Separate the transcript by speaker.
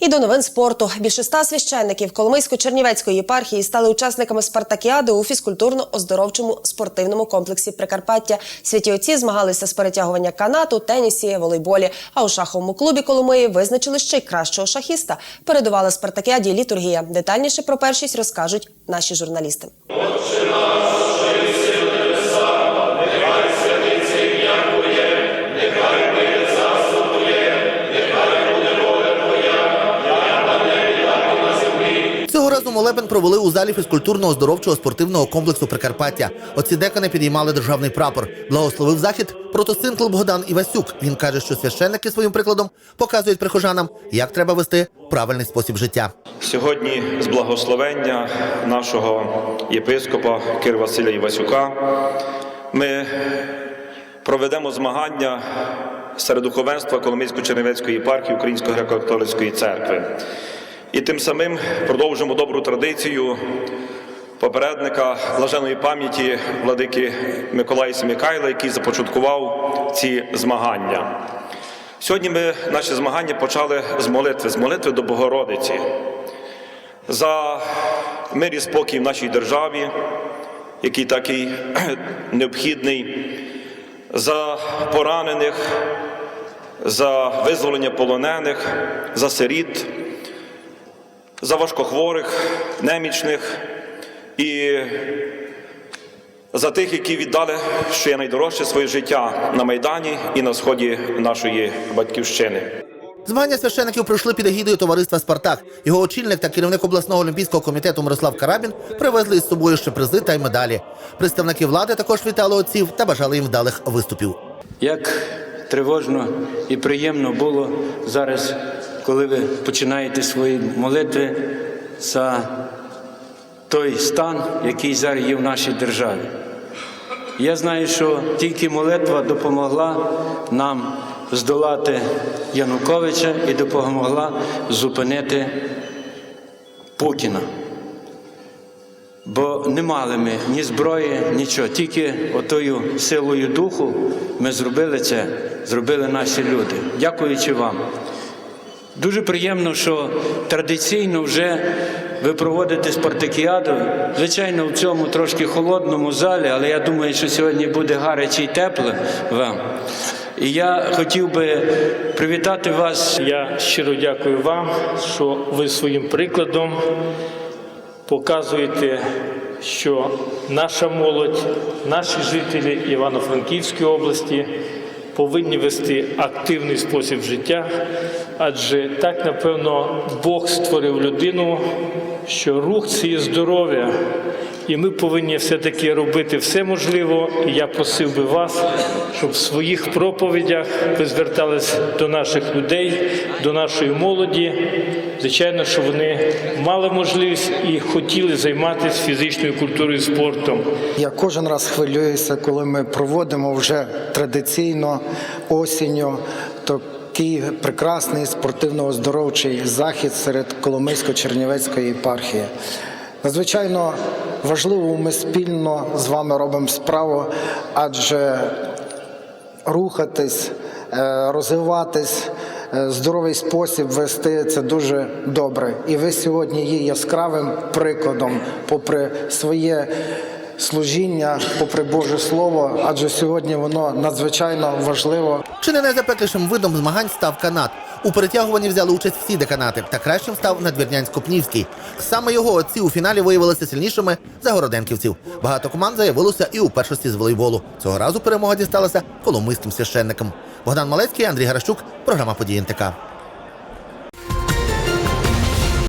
Speaker 1: І до новин спорту. Більше ста священників Коломийсько-Чернівецької єпархії стали учасниками спартакіади у фізкультурно-оздоровчому спортивному комплексі Прикарпаття. Святі отці змагалися з перетягування канату, тенісі, волейболі. А у шаховому клубі Коломиї визначили ще й кращого шахіста. Передувала спартакіаді літургія. Детальніше про першість розкажуть наші журналісти.
Speaker 2: Цього молебен провели у залі фізкультурно-оздоровчого спортивного комплексу Прикарпаття. Отці декани підіймали державний прапор. Благословив захід протосинкл Богдан Івасюк. Він каже, що священники своїм прикладом показують прихожанам, як треба вести правильний спосіб життя.
Speaker 3: Сьогодні з благословення нашого єпископа Кир Василя Івасюка ми проведемо змагання серед духовенства Коломийсько-Чернівецької єпархії Української греко-католицької церкви. І тим самим продовжимо добру традицію попередника блаженої пам'яті владики Миколая Семікайла, який започаткував ці змагання. Сьогодні ми наші змагання почали з молитви, з молитви до Богородиці за мир і спокій в нашій державі, який такий необхідний, за поранених, за визволення полонених, за сиріт, за важкохворих, немічних і за тих, які віддали що є найдорожче своє життя на Майдані і на сході нашої батьківщини.
Speaker 2: Змагання священиків пройшли під егідою товариства Спартак. Його очільник та керівник обласного олімпійського комітету Мирослав Карабін привезли із собою ще призи та й медалі. Представники влади також вітали отців та бажали їм вдалих виступів.
Speaker 4: Як тривожно і приємно було зараз, коли ви починаєте свої молитви за той стан, який зараз є в нашій державі. Я знаю, що тільки молитва допомогла нам здолати Януковича і допомогла зупинити Путіна. Бо не мали ми ні зброї, нічого. Тільки отою силою духу ми зробили це, зробили наші люди. Дякуючи вам. Дуже приємно, що традиційно вже ви проводите спартакіаду. Звичайно, в цьому трошки холодному залі, але я думаю, що сьогодні буде гаряче і тепло вам. І я хотів би привітати вас
Speaker 5: Я щиро дякую вам, що ви своїм прикладом показуєте, що наша молодь, наші жителі Івано-Франківської області повинні вести активний спосіб життя, адже так, напевно, Бог створив людину, що рух це здоров'я. І ми повинні все-таки робити все можливе. І я просив би вас, щоб в своїх проповідях ви звертались до наших людей, до нашої молоді. Звичайно, що вони мали можливість і хотіли займатися фізичною культурою і спортом.
Speaker 6: Я кожен раз хвилююся, коли ми проводимо вже традиційно осінню такий прекрасний спортивно-оздоровчий захід серед Коломийсько-Чернівецької єпархії. Надзвичайно важливо, ми спільно з вами робимо справу, адже рухатись, е, розвиватись, е, здоровий спосіб вести це дуже добре. І ви сьогодні є яскравим прикладом, попри своє служіння, попри Боже Слово, адже сьогодні воно надзвичайно важливо.
Speaker 2: Чи не найзапеклішим видом змагань став канат. У перетягуванні взяли участь всі деканати, та кращим став Надвірнянськ-Копнівський. Саме його отці у фіналі виявилися сильнішими за городенківців. Багато команд заявилося і у першості з волейболу. Цього разу перемога дісталася коломийським священникам. Богдан Малецький, Андрій Гаращук, програма «Події НТК».